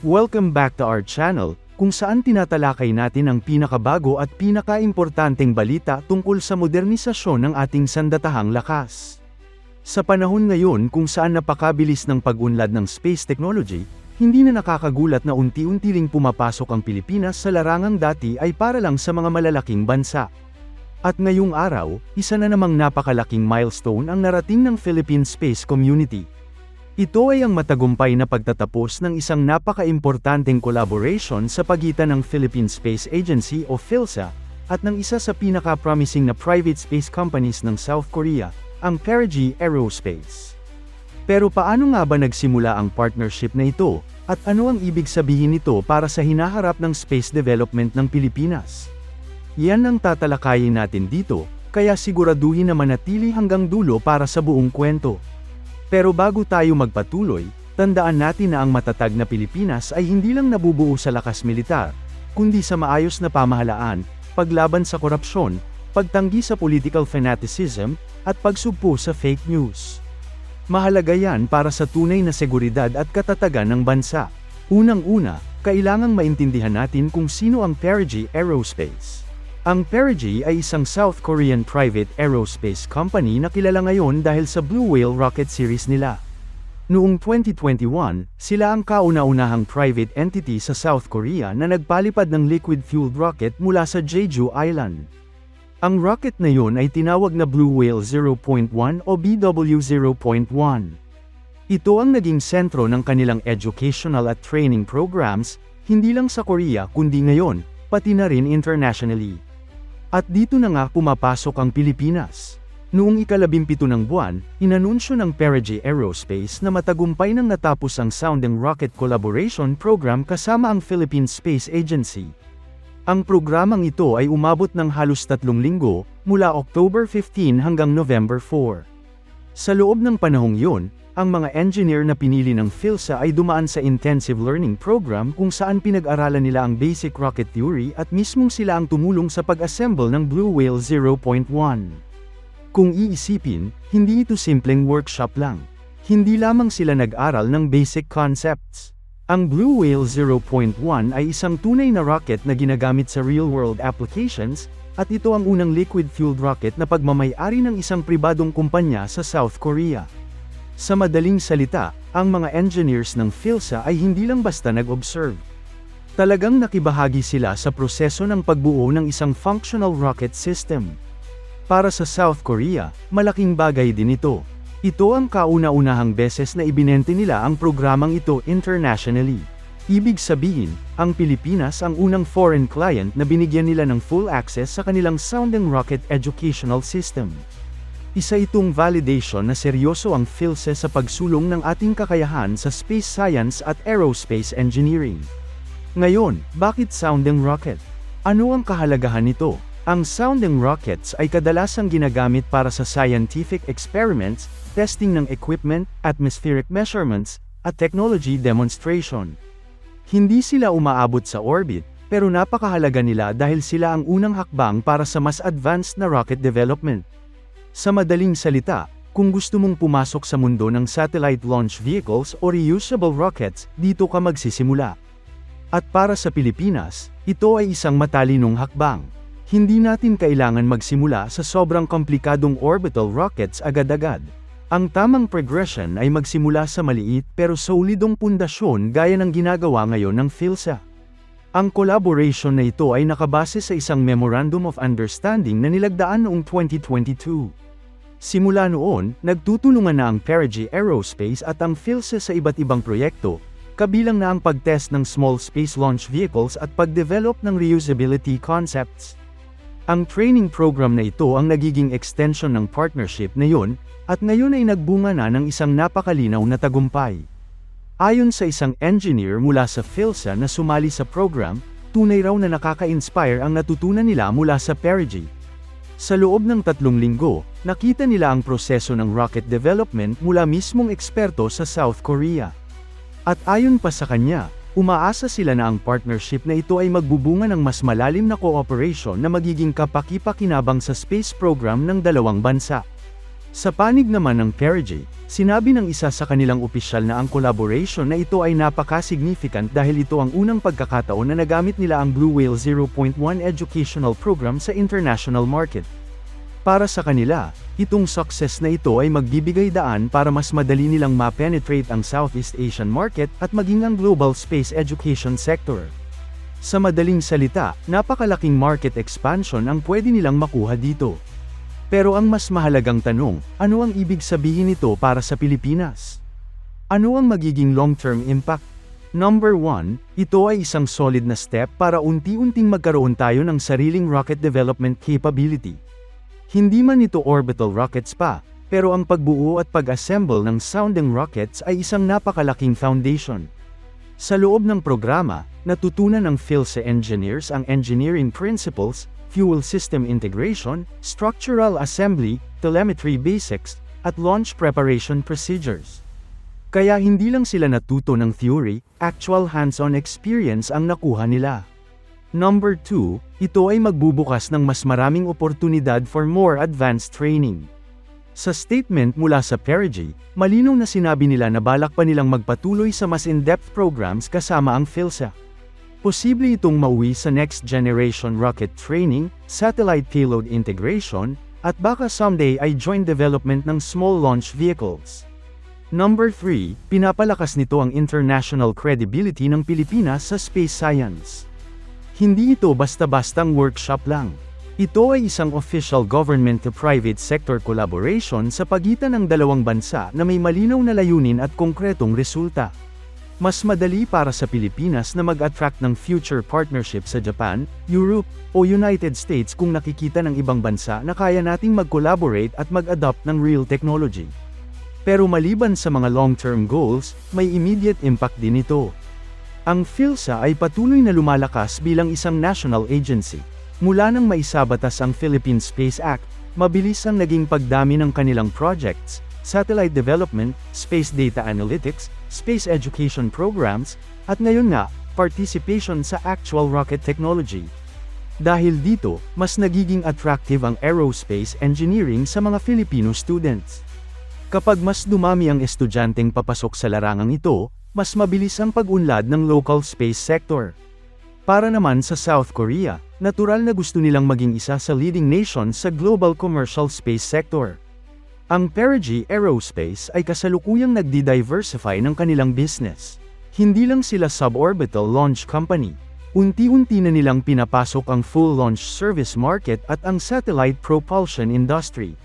Welcome back to our channel, kung saan tinatalakay natin ang pinakabago at pinakaimportanteng balita tungkol sa modernisasyon ng ating sandatahang lakas. Sa panahon ngayon kung saan napakabilis ng pag-unlad ng space technology, hindi na nakakagulat na unti-unti ring pumapasok ang Pilipinas sa larangang dati ay para lang sa mga malalaking bansa. At ngayong araw, isa na namang napakalaking milestone ang narating ng Philippine Space Community. Ito ay ang matagumpay na pagtatapos ng isang napaka-importanteng collaboration sa pagitan ng Philippine Space Agency o PhilSA, at ng isa sa pinaka-promising na private space companies ng South Korea, ang Perigee Aerospace. Pero paano nga ba nagsimula ang partnership na ito, at ano ang ibig sabihin nito para sa hinaharap ng space development ng Pilipinas? Yan ang tatalakayin natin dito, kaya siguraduhin na manatili hanggang dulo para sa buong kwento. Pero bago tayo magpatuloy, tandaan natin na ang matatag na Pilipinas ay hindi lang nabubuo sa lakas militar, kundi sa maayos na pamahalaan, paglaban sa korupsyon, pagtanggi sa political fanaticism, at pagsugpo sa fake news. Mahalaga yan para sa tunay na seguridad at katatagan ng bansa. Unang-una, kailangang maintindihan natin kung sino ang Perigee Aerospace. Ang Perigee ay isang South Korean private aerospace company na kilala ngayon dahil sa Blue Whale rocket series nila. Noong 2021, sila ang kauna-unahang private entity sa South Korea na nagpalipad ng liquid-fueled rocket mula sa Jeju Island. Ang rocket na yon ay tinawag na Blue Whale 0.1 o BW0.1. Ito ang naging sentro ng kanilang educational at training programs, hindi lang sa Korea kundi ngayon, pati na rin internationally. At dito na nga pumapasok ang Pilipinas. Noong ikalabimpito ng buwan, inanunsyo ng Perigee Aerospace na matagumpay nang natapos ang Sounding Rocket Collaboration Program kasama ang Philippine Space Agency. Ang programang ito ay umabot ng halos tatlong linggo, mula October 15 hanggang November 4. Sa loob ng panahong yun, ang mga engineer na pinili ng PhilSA ay dumaan sa intensive learning program kung saan pinag-aralan nila ang basic rocket theory at mismong sila ang tumulong sa pag-assemble ng Blue Whale 0.1. Kung iisipin, hindi ito simpleng workshop lang. Hindi lamang sila nag-aral ng basic concepts. Ang Blue Whale 0.1 ay isang tunay na rocket na ginagamit sa real-world applications, at ito ang unang liquid-fueled rocket na pagmamayari ng isang pribadong kumpanya sa South Korea. Sa madaling salita, ang mga engineers ng PhilSA ay hindi lang basta nag-observe. Talagang nakibahagi sila sa proseso ng pagbuo ng isang functional rocket system. Para sa South Korea, malaking bagay din ito. Ito ang kauna-unahang beses na ibinente nila ang programang ito internationally. Ibig sabihin, ang Pilipinas ang unang foreign client na binigyan nila ng full access sa kanilang sounding rocket educational system. Isa itong validation na seryoso ang PhilSA sa pagsulong ng ating kakayahan sa space science at aerospace engineering. Ngayon, bakit sounding rocket? Ano ang kahalagahan nito? Ang sounding rockets ay kadalasang ginagamit para sa scientific experiments, testing ng equipment, atmospheric measurements, at technology demonstration. Hindi sila umaabot sa orbit, pero napakahalaga nila dahil sila ang unang hakbang para sa mas advanced na rocket development. Sa madaling salita, kung gusto mong pumasok sa mundo ng satellite launch vehicles o reusable rockets, dito ka magsisimula. At para sa Pilipinas, ito ay isang matalinong hakbang. Hindi natin kailangan magsimula sa sobrang komplikadong orbital rockets agad-agad. Ang tamang progression ay magsimula sa maliit pero solidong pundasyon gaya ng ginagawa ngayon ng PhilSA. Ang collaboration na ito ay nakabase sa isang Memorandum of Understanding na nilagdaan noong 2022. Simula noon, nagtutulungan na ang Perigee Aerospace at ang PhilSA sa iba't ibang proyekto, kabilang na ang pag-test ng small space launch vehicles at pag-develop ng reusability concepts. Ang training program na ito ang nagiging extension ng partnership na yun, at ngayon ay nagbunga na ng isang napakalinaw na tagumpay. Ayon sa isang engineer mula sa PhilSA na sumali sa program, tunay raw na nakaka-inspire ang natutunan nila mula sa Perigee. Sa loob ng tatlong linggo, nakita nila ang proseso ng rocket development mula mismong eksperto sa South Korea. At ayon pa sa kanya, Umaasa sila na ang partnership na ito ay magbubunga ng mas malalim na cooperation na magiging kapaki-pakinabang sa space program ng dalawang bansa. Sa panig naman ng Perigee, sinabi ng isa sa kanilang opisyal na ang collaboration na ito ay napaka-significant dahil ito ang unang pagkakataon na nagamit nila ang Blue Whale 0.1 educational program sa international market. Para sa kanila, itong success na ito ay magbibigay daan para mas madali nilang ma-penetrate ang Southeast Asian market at maging ang global space education sector. Sa madaling salita, napakalaking market expansion ang pwede nilang makuha dito. Pero ang mas mahalagang tanong, ano ang ibig sabihin nito para sa Pilipinas? Ano ang magiging long-term impact? Number 1, ito ay isang solid na step para unti-unting magkaroon tayo ng sariling rocket development capability. Hindi man ito orbital rockets pa, pero ang pagbuo at pag-assemble ng sounding rockets ay isang napakalaking foundation. Sa loob ng programa, natutunan ng PhilSA engineers ang engineering principles, fuel system integration, structural assembly, telemetry basics, at launch preparation procedures. Kaya hindi lang sila natuto ng theory, actual hands-on experience ang nakuha nila. Number 2, ito ay magbubukas ng mas maraming oportunidad for more advanced training. Sa statement mula sa Perigee, malinaw na sinabi nila na balak pa nilang magpatuloy sa mas in-depth programs kasama ang PhilSA. Posible itong mauwi sa next generation rocket training, satellite payload integration, at baka someday ay joint development ng small launch vehicles. Number 3, pinapalakas nito ang international credibility ng Pilipinas sa space science. Hindi ito basta-bastang workshop lang. Ito ay isang official government to private sector collaboration sa pagitan ng dalawang bansa na may malinaw na layunin at konkretong resulta. Mas madali para sa Pilipinas na mag-attract ng future partnership sa Japan, Europe, o United States kung nakikita ng ibang bansa na kaya nating mag-collaborate at mag-adopt ng real technology. Pero maliban sa mga long-term goals, may immediate impact din ito. Ang PhilSA ay patuloy na lumalakas bilang isang national agency. Mula nang maisabatas ang Philippine Space Act, mabilis ang naging pagdami ng kanilang projects, satellite development, space data analytics, space education programs, at ngayon nga, participation sa actual rocket technology. Dahil dito, mas nagiging attractive ang aerospace engineering sa mga Filipino students. Kapag mas dumami ang estudyanteng papasok sa larangang ito, mas mabilis ang pag-unlad ng local space sector. Para naman sa South Korea, natural na gusto nilang maging isa sa leading nation sa global commercial space sector. Ang Perigee Aerospace ay kasalukuyang nagdi-diversify ng kanilang business. Hindi lang sila suborbital launch company. Unti-unti na nilang pinapasok ang full launch service market at ang satellite propulsion industry.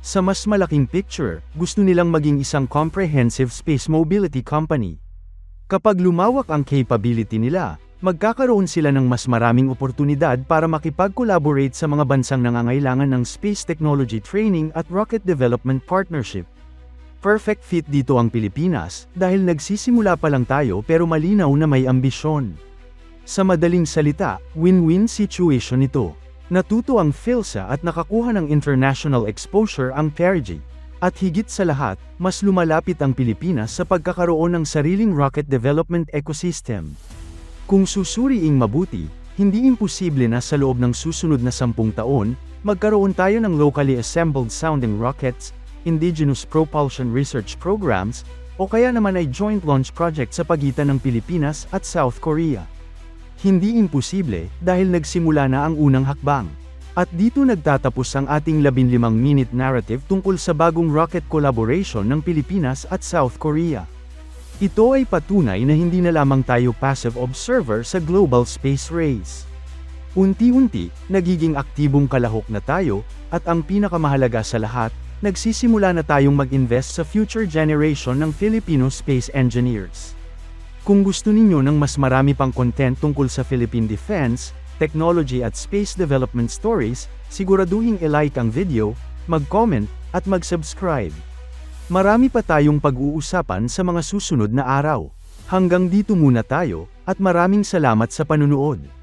Sa mas malaking picture, gusto nilang maging isang comprehensive space mobility company. Kapag lumawak ang capability nila, magkakaroon sila ng mas maraming oportunidad para makipag-collaborate sa mga bansang nangangailangan ng space technology training at rocket development partnership. Perfect fit dito ang Pilipinas, dahil nagsisimula pa lang tayo pero malinaw na may ambisyon. Sa madaling salita, win-win situation ito. Natuto ang PhilSA at nakakuha ng international exposure ang Perigee. At higit sa lahat, mas lumalapit ang Pilipinas sa pagkakaroon ng sariling rocket development ecosystem. Kung susuriing mabuti, hindi imposible na sa loob ng susunod na sampung taon, magkaroon tayo ng locally assembled sounding rockets, indigenous propulsion research programs, o kaya naman ay joint launch project sa pagitan ng Pilipinas at South Korea. Hindi imposible dahil nagsimula na ang unang hakbang. At dito nagtatapos ang ating 15-minute narrative tungkol sa bagong rocket collaboration ng Pilipinas at South Korea. Ito ay patunay na hindi na lamang tayo passive observer sa global space race. Unti-unti, nagiging aktibong kalahok na tayo, at ang pinakamahalaga sa lahat, nagsisimula na tayong mag-invest sa future generation ng Filipino space engineers. Kung gusto ninyo ng mas marami pang content tungkol sa Philippine Defense, technology at space development stories, siguraduhin i-like ang video, mag-comment, at mag-subscribe. Marami pa tayong pag-uusapan sa mga susunod na araw. Hanggang dito muna tayo, at maraming salamat sa panunood.